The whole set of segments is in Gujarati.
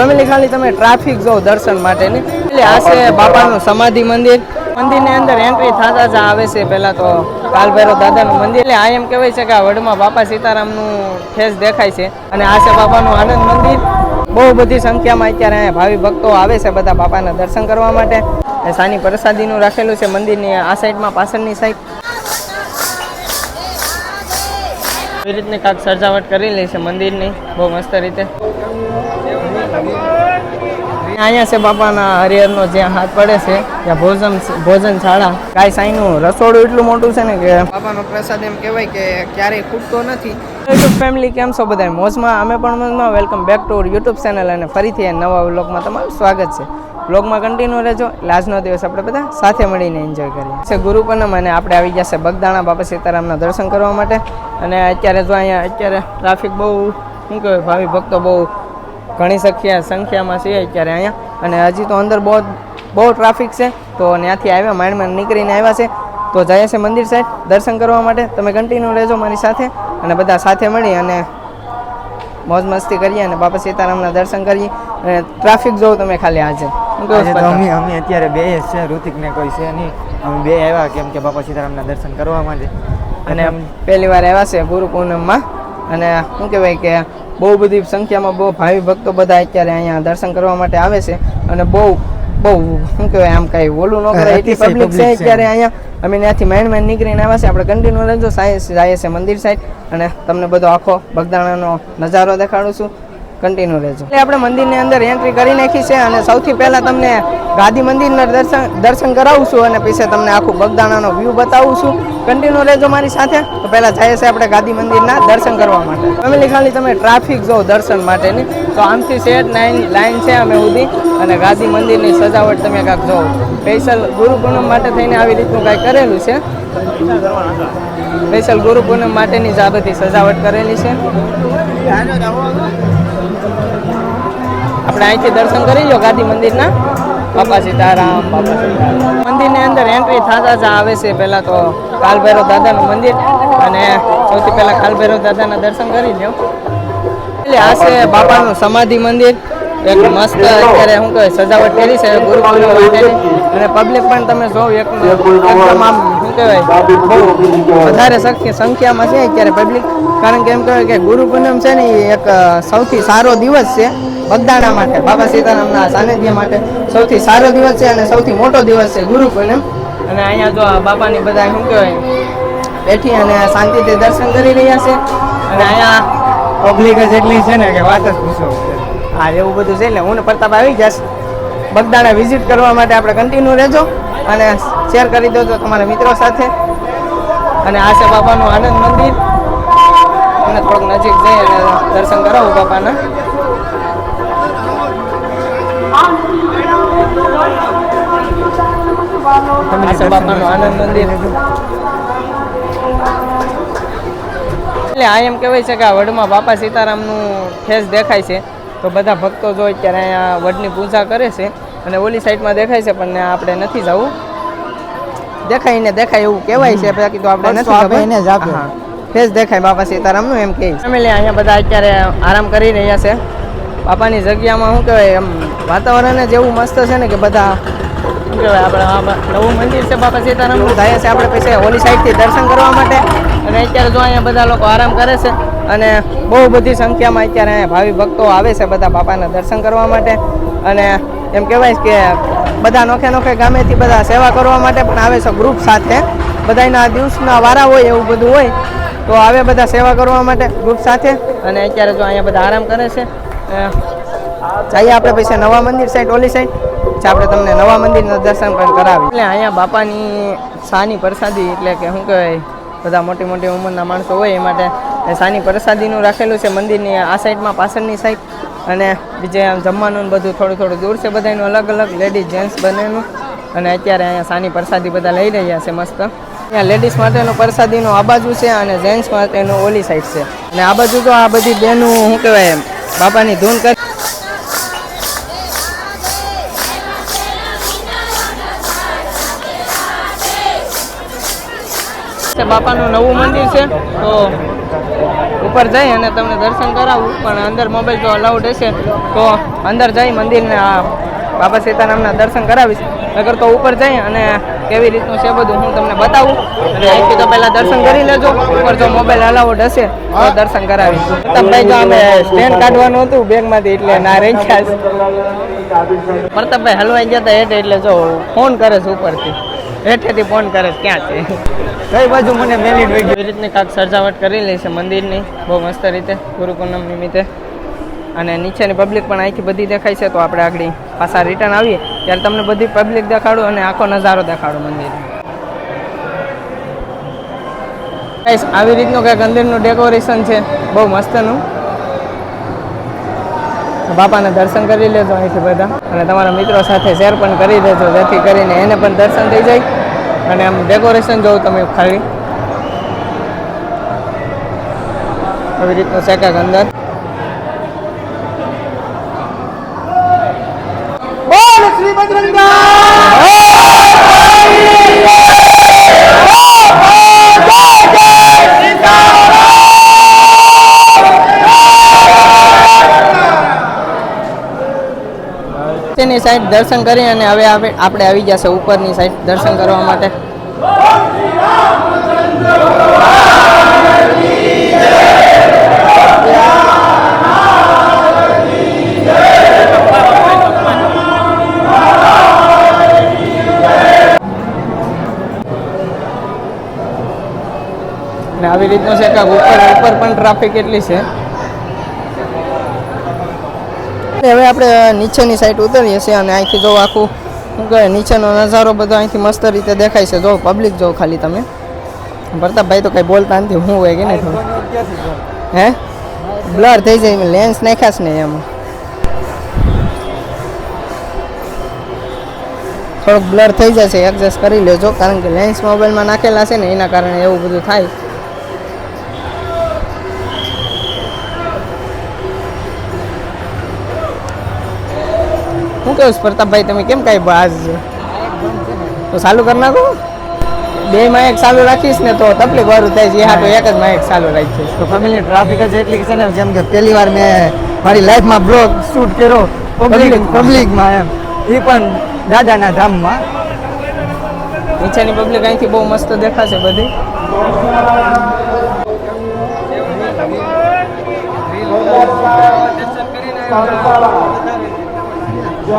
ફેમિલી ખાલી તમે ટ્રાફિક જો દર્શન માટેની. એટલે આ છે બાપાનું સમાધિ મંદિર. મંદિરની અંદર એન્ટ્રી થતા જ આવે છે પહેલાં તો કાલભૈરવ દાદાનું મંદિર. એટલે આ એમ કહેવાય છે કે આ વડમાં બાપા સીતારામનું ફેસ દેખાય છે. અને આ છે બાપાનું આનંદ મંદિર. બહુ બધી સંખ્યામાં અત્યારે અહીંયા ભાવિ ભક્તો આવે છે બધા બાપાના દર્શન કરવા માટે. સાની પ્રસાદીનું રાખેલું છે મંદિરની આ સાઈડમાં પાછળની સાઈડ. એવી રીતની કાંક સજાવટ કરેલી છે મંદિરની. બહુ મસ્ત રીતે. અહીંયા છે બાપાના હરિહરનો જ્યાં હાથ પડે છે ત્યાં ભોજન ભોજન શાળા. ગાય સાઈનું રસોડું એટલું મોટું છે ને કે બાપાનો પ્રસાદ એમ કહેવાય કે ક્યારેય ખૂટતો નથી. યુટ્યુબ ફેમિલી કેમ છો બધા મોજમાં અમે પણ મોજમાં. Welcome back to YouTube channel અને ફરીથી એ નવા વ્લોગમાં તમારું સ્વાગત છે. વ્લોગમાં કન્ટિન્યુ રહેજો. લાજનો દિવસ આપણે બધા સાથે મળીને એન્જોય કરીએ. છે ગુરુ પૂનમ અને આપણે આવી ગયા છે બગદાણા બાપા સીતારામના દર્શન કરવા માટે. અને અત્યારે તો અહીંયા અત્યારે ટ્રાફિક બહુ શું કહેવાય ભાવિ ભક્તો બહુ ઘણી સંખ્યા સંખ્યામાં છે અત્યારે અહીંયા. અને હજી તો અંદર બહુ બહુ ટ્રાફિક છે તો ત્યાંથી આવ્યા માંડ માંડ નીકળીને આવ્યા છે. તો જાય છે મંદિર સાઈડ દર્શન કરવા માટે તમે કન્ટિન્યુ રહેજો મારી સાથે. અને બધા સાથે મળી અને મોજ મસ્તી કરીએ અને બાપા સીતારામના દર્શન કરીએ. અને ટ્રાફિક જોઉં તમે ખાલી આજે. અમે અમે અત્યારે બે છે ઋતિકને કોઈ છે નહીં. અમે બે આવ્યા કેમ કે બાપા સીતારામના દર્શન કરવા માટે. અને પહેલી વાર આવ્યા છે ગુરુ પૂનમમાં. અને શું કહેવાય કે બહુ બધી સંખ્યામાં બહુ ભાવિ ભક્તો બધા અત્યારે અહીંયા દર્શન કરવા માટે આવે છે અને બહુ બહુ શું કહેવાય આમ કાંઈ ઓલું ન કરે એટલી પબ્લિક છે. અત્યારે અહીંયા. અમે ત્યાંથી માઇન્ડ માઇન્ડ નીકળીને આવ્યા છે આપણે કન્ટિન્યુ રહેજો સાયન્સ જાય છે મંદિર સાઈડ અને તમને બધો આખો બગદાણાનો નજારો દેખાડું છું. કન્ટિન્યુ રહેજો. એટલે આપણે મંદિરની અંદર એન્ટ્રી કરી નાખી છે અને સૌથી પહેલાં તમને ગાદી મંદિરના દર્શન દર્શન કરાવું છું અને પછી તમને આખું બગદાણાનો વ્યૂ બતાવું છું. કન્ટિન્યુ રહેજો મારી સાથે. તો પહેલાં જાય છે આપણે ગાદી મંદિરના દર્શન કરવા માટે. ફેમિલી ખાલી તમે ટ્રાફિક જો દર્શન માટેની. તો આમથી સેટ લાઈન લાઈન છે અમે સુધી. અને ગાંધી મંદિરની સજાવટ તમે કાંઈક જોવો. સ્પેશિયલ ગુરુ પૂનમ માટે થઈને આવી રીતનું કાંઈક કરેલું છે. સ્પેશિયલ ગુરુ પૂનમ માટેની જ આ બધી સજાવટ કરેલી છે. આપણે અહીંથી દર્શન કરી લો ગાંધી મંદિરના. બાપા સીતારામ બાપા સીતારામ. મંદિરની અંદર એન્ટ્રી થતા જ આવે છે પહેલાં તો કાલભૈરવ દાદાનું મંદિર અને સૌથી પહેલાં કાલભૈરવ દાદાના દર્શન કરી લો એટલે આ છે બાપાનું સમાધિ મંદિર. એક મસ્ત અત્યારે શું કહે સજાવટ કરી છે ગુરુ માટેની. અને પબ્લિક પણ તમે જોવો, એક એકદમ આમ શું કહેવાય વધારે સંખ્યા સંખ્યામાં છે અત્યારે પબ્લિક કારણ કે એમ કહેવાય કે ગુરુ પૂનમ છે ને એક સૌથી સારો દિવસ છે. બગદાણા માટે, બાબા સીતારામના સાનિધ્ય માટે સૌથી સારો દિવસ છે અને સૌથી મોટો દિવસ છે ગુરુ પૂનમ અને અહીંયા જો બાપાની બધા શું કહેવાય, બેઠી અને શાંતિથી દર્શન કરી રહ્યા છે. અને અહીંયા પબ્લિક જ એટલી છે ને કે વાત જ પૂછો. હા, એવું બધું છે એટલે હું ને પ્રતાપ આવી જશ બગદાણા વિઝિટ કરવા માટે આપણે કન્ટિન્યુ રહેજો અને શેર કરી દેજો તમારા મિત્રો સાથે. અને આ છે બાપાનું આનંદ મંદિર. અને થોડુંક નજીક જઈ અને દર્શન કરાવું બાપાના. બાપાનું આનંદ મંદિર. એટલે આ એમ કહેવાય છે કે આ વડમાં બાપા સીતારામનું ફેસ દેખાય છે. તો બધા ભક્તો જો અત્યારે અહીંયા વડની પૂજા કરે છે અને ઓલી સાઈડમાં દેખાય છે પણ આપણે નથી જવું. દેખાય ને દેખાય એવું કહેવાય છે બાકી તો આપણે નથી એને જ ફેસ દેખાય બાપા સીતારામનું એમ કહે ફેમિલી અહીંયા બધા અત્યારે આરામ કરી રહ્યા છે. બાપાની જગ્યામાં શું કહેવાય એમ વાતાવરણ જ એવું મસ્ત છે ને કે બધા શું કહેવાય આપણે? નવું મંદિર છે બાપા સીતારામનું થાય છે આપણે પછી ઓલી સાઈડથી દર્શન કરવા માટે. અને અત્યારે જો અહીંયા બધા લોકો આરામ કરે છે અને બહુ બધી સંખ્યામાં અત્યારે અહીંયા ભાવિ ભક્તો આવે છે બધા બાપાના દર્શન કરવા માટે. અને એમ કહેવાય કે બધા નોખે નોખે ગામેથી બધા સેવા કરવા માટે પણ આવે છે ગ્રુપ સાથે. બધાના દિવસના વારા હોય એવું બધું હોય, તો આવે બધા સેવા કરવા માટે ગ્રુપ સાથે. અને અત્યારે જો અહીંયા બધા આરામ કરે છે જઈએ આપણે પછી નવા મંદિર સાઈડ ઓલી સાઈડ જે આપણે તમને નવા મંદિરના દર્શન પણ કરાવી એટલે અહીંયા બાપાની સાની પ્રસાદી, એટલે કે શું કહેવાય, બધા મોટી મોટી ઉંમરના માણસો હોય એ માટે સાની પ્રસાદીનું રાખેલું છે મંદિરની આ સાઈડમાં પાછળની સાઈડ. અને બીજે આમ જમવાનું બધું થોડું થોડું દૂર છે બધાનું અલગ અલગ લેડીઝ જેન્ટ્સ બંનેનું. અને અત્યારે અહીંયા સાની પ્રસાદી બધા લઈ રહ્યા છે મસ્ત. અહીંયા લેડીઝ માટેનો પ્રસાદીનો આ બાજુ છે અને જેન્ટ્સ માટેનું ઓલી સાઈડ છે. અને આ બાજુ તો આ બધી બેનું, શું કહેવાય, બાપાની ધૂન કરી છે, બાપાનું નવું મંદિર છે. તો ઉપર જઈ અને તમને દર્શન કરાવું. પણ અંદર મોબાઈલ જો અલાઉડ હશે. તો અંદર જઈ મંદિરને આ બાબા સીતારામના દર્શન કરાવીશ. નગર તો ઉપર જઈ અને કેવી રીતનું છે બધું હું તમને બતાવું. અને અહીંથી તો પહેલાં દર્શન કરી લેજો. ઉપર જો મોબાઈલ અલાઉડ હશે, તો દર્શન કરાવીશ. પ્રતાપભાઈ, જો અમે સ્ટેન્ડ કાઢવાનું હતું બેગમાંથી, એટલે ના રહી ગયા. પ્રતાપભાઈ હલવાઈ ગયા હતા એટલે જો ફોન કરે છે ઉપરથી. હેઠેથી ફોન કરે ક્યાં છે? કઈ બાજુ મને મેલિટ વહી એવી રીતની કાંક સજાવટ કરી લે છે મંદિરની, બહુ મસ્ત રીતે, ગુરુ પૂનમ નિમિત્તે. અને નીચેની પબ્લિક પણ અહીંથી બધી દેખાય છે, તો આપણે આગળ પાછા રિટર્ન આવીએ. ત્યારે તમને બધી પબ્લિક દેખાડું અને આખો નજારો દેખાડું મંદિર આવી રીતનું કંઈક અંદરનું ડેકોરેશન છે, બહુ મસ્તનું. બાપાના દર્શન કરી લેજો અહીંથી બધા. અને તમારા મિત્રો સાથે શેર પણ કરી દેજો, જેથી કરીને એને પણ દર્શન થઈ જાય. અને આમ ડેકોરેશન જોઉં તમે ખાલી. આવી રીતનું શેકાક અંદર બોલ શ્રી નીચેની સાઈડ દર્શન કરી અને હવે આપણે આવી જશે ઉપરની સાઈડ દર્શન કરવા માટે. આવી રીતનું છે કે ઉપર ઉપર પણ ટ્રાફિક એટલી છે. હવે આપણે નીચેની સાઈડ ઉતરીએ છીએ અને અહીંથી જો આખું શું કહે નીચેનો નજારો બધો અહીંથી મસ્ત રીતે દેખાય છે. જો પબ્લિક જો ખાલી તમે. પ્રતાપભાઈ તો કઈ બોલતા નથી, હું હોય કે નહીં હે? બ્લર થઈ જાય લેન્સ નાખ્યા છે ને એમાં. થોડુંક બ્લર થઈ જશે એડજસ્ટ કરી લેજો, કારણ કે લેન્સ મોબાઈલમાં નાખેલા છે ને, એના કારણે એવું બધું થાય. શું પ્રતાપભાઈ તમે કેમ કાંઈ બાજ? તો ચાલુ કરી નાખો. બે માં એક ચાલુ રાખીશ ને તો તકલીફ વાળું થાય છે. હા તો એક જ માં એક ચાલુ રાખીશ. તો ફેમિલી ટ્રાફિક જ એટલી છે ને જેમ કે પહેલી વાર મેં મારી લાઈફમાં બ્લોગ શૂટ કર્યો પબ્લિક પબ્લિકમાં એમ. એ પણ દાદાના ધામમાં. નીચેની પબ્લિક અહીંથી બહુ મસ્ત દેખાશે બધી. તો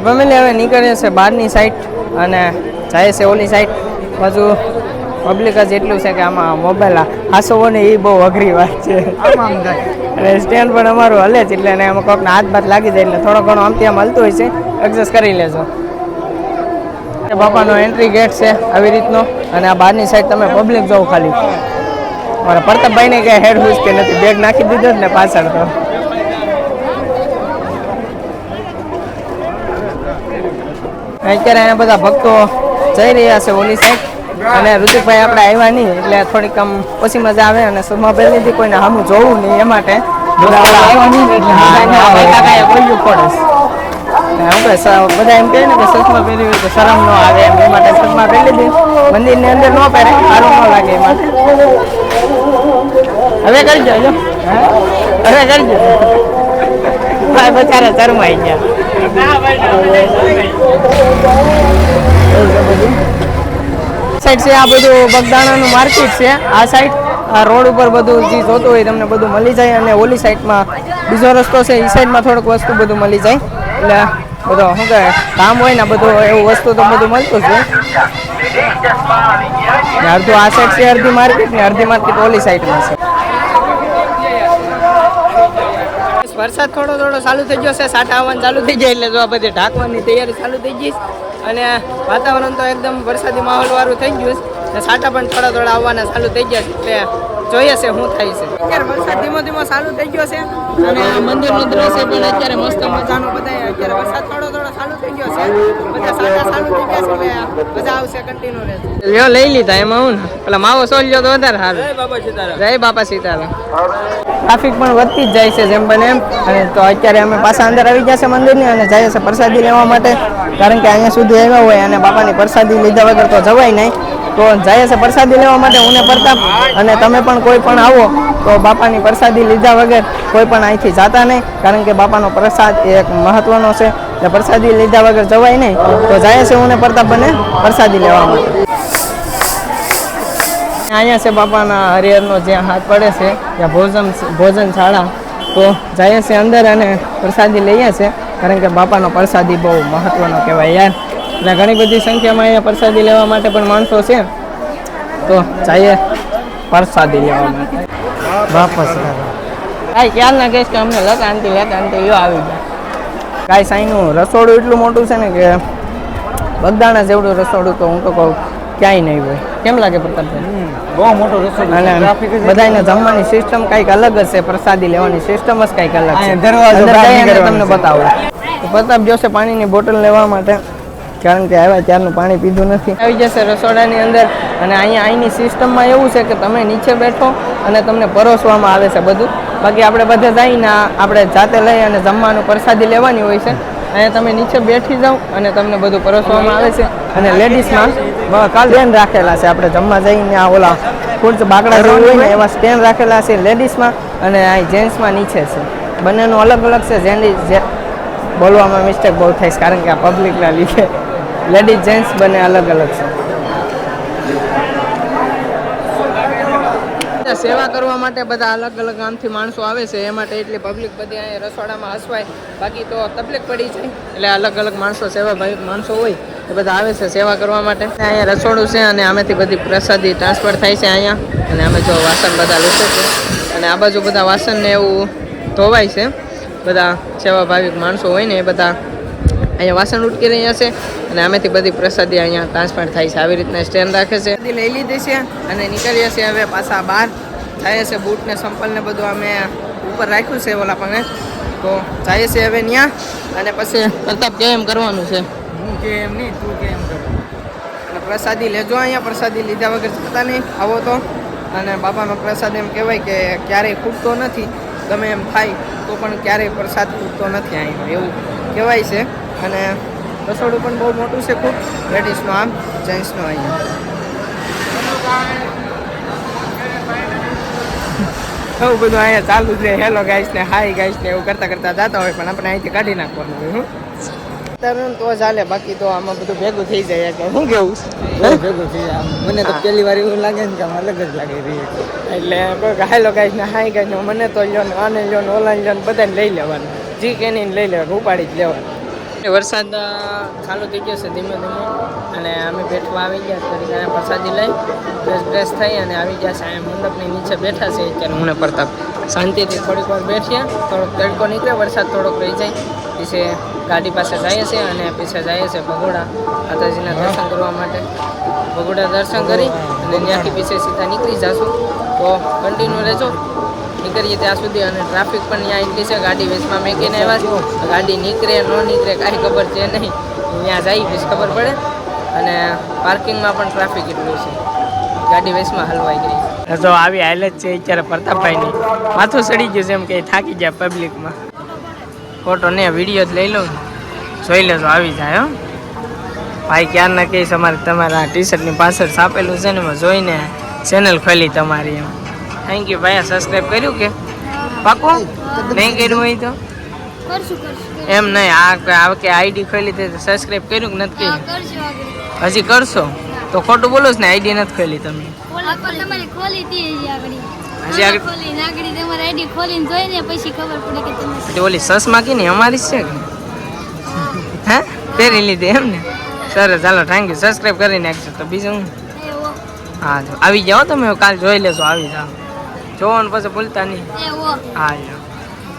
ફેમિલી હવે નીકળીએ છે બહારની સાઈડ અને જાય છે ઓલી સાઈડ બાજુ પબ્લિક જ એટલું છે કે આમાં મોબાઈલ હાસવો ને એ બહુ અઘરી વાત છે. અને સ્ટેન્ડ પણ અમારું હલે જ એટલે એને એમાં કોઈકના હાથ ભાત લાગી જાય એટલે થોડો ઘણો આમ ત્યાં હલતું હોય છે. એડજસ્ટ કરી લેજો. બાપાનો એન્ટ્રી ગેટ છે આવી રીતનો. અને આ બહારની સાઈડ તમે પબ્લિક જોવો ખાલી. મારા પ્રતાપભાઈને કે હેડ હુસ કે નથી. બેગ નાખી દીધો જ ને પાછળ તો. અત્યારે અહીંયા બધા ભક્તો જઈ રહ્યા છે ઓલી સાઈડ અને ઋતિકભાઈ આપણે આવ્યા નહીં એટલે થોડીક આમ ઓછી મજા આવે અને મોબાઈલ નથી કોઈને સામું જોવું નહીં એ માટે. બધા એમ કહે ને કે સસમા પહેરી હોય તો શરમ ન આવે એમ એ માટે સસમા પહેરી લીધી મંદિરની અંદર ન પહેરે સારું ન લાગે એ માટે. હવે કરજો જો. હવે કરજો. ભાઈ બચારા શરમાઈ ગયા. સાઈડ છે, આ બધું બગદાણાનું માર્કેટ છે. આ સાઈડ, આ રોડ ઉપર બધું જે જોતું હોય તમને બધું મળી જાય અને ઓલી સાઈડમાં બીજો રસ્તો છે એ સાઈડમાં થોડુંક વસ્તુ બધું મળી જાય. એટલે બધો શું કહે કામ હોય ને બધું એવું વસ્તુ તો બધું મળતું જ હોય. અડધું આ સાઈડ છે, અડધી માર્કેટ ને અડધી માર્કેટ ઓલી સાઈડમાં છે. વરસાદ થોડો થોડો ચાલુ થઈ ગયો છે સાટા આવવાનું ચાલુ થઈ જાય એટલે જો આ બધી ઢાંકવાની તૈયારી ચાલુ થઈ છે. અને વાતાવરણ તો એકદમ વરસાદી માહોલ વાળું થઈ ગયું છે. સાટા પણ થોડા થોડા આવવાના ચાલુ થઈ ગયા છે. જોઈએ છે શું થાય છે. અત્યારે વરસાદ ધીમો ધીમો ચાલુ થઈ ગયો છે. અને મંદિર મંદિરનું દ્રશ્ય પણ અત્યારે મસ્ત મજાનું બધા અત્યારે વરસાદ થોડો થોડો ચાલુ થઈ ગયો છે. બધા સાટા ચાલુ થઈ ગયા છે એટલે મજા આવશે કન્ટિન્યુ રહેશે. લ્યો લઈ લીધા એમાં હું ને. પેલા માવો સોલ્યો તો વધારે સારું. જય બાપા સીતારામ. જય બાપા સીતારામ. ટ્રાફિક પણ વધતી જ જાય છે જેમ બને એમ. અને તો અત્યારે અમે પાછા અંદર આવી ગયા છે મંદિરની અને જઈએ છે પ્રસાદી લેવા માટે. કારણ કે અહીંયા સુધી આવ્યા હોય અને બાપાની પ્રસાદી લીધા વગર તો જવાય નહીં. તો જઈએ છે પ્રસાદી લેવા માટે હું પ્રતાપ. અને તમે પણ કોઈ પણ આવો તો બાપાની પ્રસાદી લીધા વગર કોઈ પણ અહીંથી જાતા નહીં. કારણ કે બાપાનો પ્રસાદ એ એક મહત્વનો છે. પ્રસાદી લીધા વગર જવાય નહીં. તો જાય છે હું પ્રતાપ બને પ્રસાદી લેવા માટે. અહીંયા છે બાપાના હરિહરનો જ્યાં હાથ પડે છે ત્યાં ભોજન ભોજન શાળા. તો જઈએ છીએ અંદર અને પ્રસાદી લઈએ છીએ કારણ કે બાપાનો પ્રસાદી બહુ મહત્ત્વનો કહેવાય યાર. એટલે ઘણી બધી સંખ્યામાં અહીંયા પ્રસાદી લેવા માટે પણ માણસો છે. તો જઈએ પ્રસાદી લેવા માટે. વાપસ કાંઈ ક્યારના ના કહીશ કે અમને લતાંતિ લતાંતિ યો આવી ગયા. કાંઈ સાઈનું રસોડું એટલું મોટું છે ને કે બગદાણા જેવડું રસોડું તો હું તો કહું ક્યાંય નહીં હોય. કેમ લાગે પ્રતાપભાઈ બહુ મોટો રસ્તો અને બધાને જમવાની સિસ્ટમ કંઈક અલગ જ છે પ્રસાદી લેવાની સિસ્ટમ જ કંઈક અલગ છે. દરવાજો તમને બતાવો. પ્રતાપ જોશે પાણીની બોટલ લેવા માટે કારણ કે આવ્યા ત્યારનું પાણી પીધું નથી. આવી જશે રસોડાની અંદર અને અહીંયા અહીંની સિસ્ટમમાં એવું છે કે તમે નીચે બેઠો અને તમને પરોસવામાં આવે છે બધું. બાકી આપણે બધે જઈને આપણે જાતે લઈ અને જમવાનું પ્રસાદી લેવાની હોય છે. અહીંયા તમે નીચે બેઠી જાઓ અને તમને બધું પરોસવામાં આવે છે. અને લેડીઝમાં સ્ટેન્ડ રાખેલા છે. આપણે જમવા જઈને આ ઓલા ખુરચ બાકડા જેવું હોય ને એવા સ્ટેન્ડ રાખેલા છે લેડીઝમાં અને આ જેન્ટ્સમાં નીચે છે. બંનેનું અલગ અલગ છે. જેન્ડી બોલવામાં મિસ્ટેક બહુ થાય છે, કારણ કે આ પબ્લિકના લીધે. લેડીઝ, જેન્ટ્સ બંને અલગ અલગ છે. સેવા કરવા માટે બધા અલગ અલગ ગામથી માણસો આવે છે. એ માટે એટલી પબ્લિક બધી અહીંયા રસોડામાં હસવાય. બાકી તો તકલીફ પડી જાય. એટલે અલગ અલગ માણસો સેવા માણસો હોય. એ બધા આવે છે સેવા કરવા માટે. અહીંયા રસોડું છે અને આમેથી બધી પ્રસાદી ટ્રાન્સફર થાય છે અહીંયા. અને અમે જો વાસણ બધા લૂસે છે. અને આ બાજુ બધા વાસણને એવું ધોવાય છે. બધા સેવા ભાવિક માણસો હોય ને એ બધા અહીંયા વાસણ ઉટકી રહ્યા છે. અને આમેથી બધી પ્રસાદી અહીંયા ટ્રાન્સફર થાય છે. આવી રીતના સ્ટેન્ડ રાખે છે. લઈ લીધી છે અને નીકળીએ છીએ હવે પાછા બહાર. જાય છે બૂટને સંપલને બધું અમે ઉપર રાખ્યું છે ઓલા પણ તો જાય છે હવે ત્યાં અને પછી પ્રતાપ કેમ કરવાનું છે. કે એમ નહીં, તું કે એમ કર. અને પ્રસાદી લેજો અહીંયા, પ્રસાદી લીધા વગર જતા નહીં, આવો તો. અને બાપાનો પ્રસાદ એમ કહેવાય કે ક્યારેય ખૂટતો નથી, ગમે એમ થાય, તો પણ ક્યારેય પ્રસાદ ખૂટતો નથી અહીંનો એવું કહેવાય છે. અને રસોડું પણ બહુ મોટું છે ખૂબ લેડીઝનું આમ, જેન્ટ્સનું અહીંયા. એવું બધું અહીંયા ચાલુ છે હેલો ગાઈસ ને હાય ગાઈસ ને, એવું કરતા કરતા જતા હોય, પણ આપણે અહીંથી કાઢી નાખવાનું હોય, હું. તરુણ તો ચાલે બાકી તો આમાં બધું ભેગું થઈ જાય કે શું કેવું ભેગું થઈ જાય. મને તો પહેલી વાર એવું લાગે ને કે આમ અલગ જ લાગે રહી એટલે કોઈ હાલો ગાઈસ ને હાય ગાય ને મને તો લ્યો ને આને લ્યો ને ઓલા લ્યો ને બધાને લઈ લેવાનું. જી કેની લઈ લેવાનું ઉપાડી જ લેવાનું. વરસાદ ચાલુ થઈ ગયો છે ધીમે ધીમે. અને અમે બેઠવા આવી ગયા તરીકે પ્રસાદી લઈ ફ્રેશ ફ્રેશ થઈ અને આવી ગયા છે. મંડપની નીચે બેઠા છે અત્યારે હું પ્રતાપ. શાંતિથી થોડીક વાર બેઠ્યા થોડોક તડકો નીકળે વરસાદ થોડોક રહી જાય પછી ગાડી પાસે જઈએ છીએ અને પીછે જઈએ છીએ ભગોડા માતાજીના દર્શન કરવા માટે. ભગોડા દર્શન કરી અને ત્યાંથી પીછે સીધા નીકળી જશું. તો કન્ટિન્યુ રહેજો. નીકળીએ ત્યાં સુધી અને ટ્રાફિક પણ ત્યાં એટલી છે ગાડી વેચમાં મેકીને આવ્યા છે. ગાડી નીકળે ન નીકળે કાંઈ ખબર છે નહીં. ત્યાં જાય પછી ખબર પડે. અને પાર્કિંગમાં પણ ટ્રાફિક એટલું છે. ગાડી વેચમાં હલવાઈ ગઈ. છે જો આવી હાલત છે અત્યારે પ્રતાપભાઈની. માથું સડી ગયું છે એમ કે થાકી ગયા પબ્લિકમાં ફોટો ને વીડિયો જ લઈ લઉં જોઈ લેજો આવી જાય હો. ભાઈ ક્યાં ના કહીશ અમારે તમારા ટી શર્ટની પાછળ છાપેલું છે ને એમાં જોઈને ચેનલ ખોલી તમારી એમ. થેન્ક યુ ભાઈ સબસ્ક્રાઈબ કર્યું કે? પાકું? નહીં કર્યું હોય તો? એમ નહીં આ આ કે આઈડી ખોલી તે સબસ્ક્રાઈબ કર્યું કે નથી કર્યું? હજી કરશો? તો ખોટું બોલો છો ને આઈડી નથી ખોલી તમે. હજી આગળ હજી આગળ- તમારે આઈડી ખોલીને જોઈને પછી ખબર પડે કે તમે ઓલી સસમાં કી ને અમારી જ છે કે? હે. પહેરી લીધી એમ ને સરસ ચાલો થેન્ક યુ સબસ્ક્રાઈબ કરી નાખજો તો બીજું હું? હા જો. આવી જાઓ તમે કાલ જોઈ લેશો આવી જાઓ. જોવો ને પછી ભૂલતા નહીં. હા જો.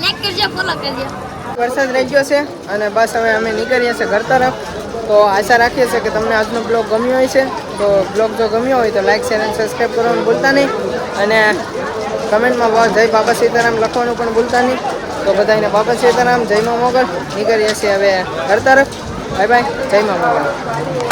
લાઈક કરજો ફોલો કરજો. વરસાદ રહી ગયો છે અને બસ હવે અમે નીકળીએ છીએ ઘર તરફ. તો આશા રાખીએ છીએ કે તમને આજનો બ્લોગ ગમ્યો હોય છે તો બ્લોગ જો ગમ્યો હોય તો લાઈક શેર અને સબસ્ક્રાઈબ કરવાનું ભૂલતા નહીં. અને કમેન્ટમાં જય બાબા સીતારામ લખવાનું પણ ભૂલતા નહીં. તો બધાને બાબા સીતારામ, જય મા મોગલ. નીકળીએ છીએ હવે ઘર તરફ. બાય બાય, જય મા મોગલ.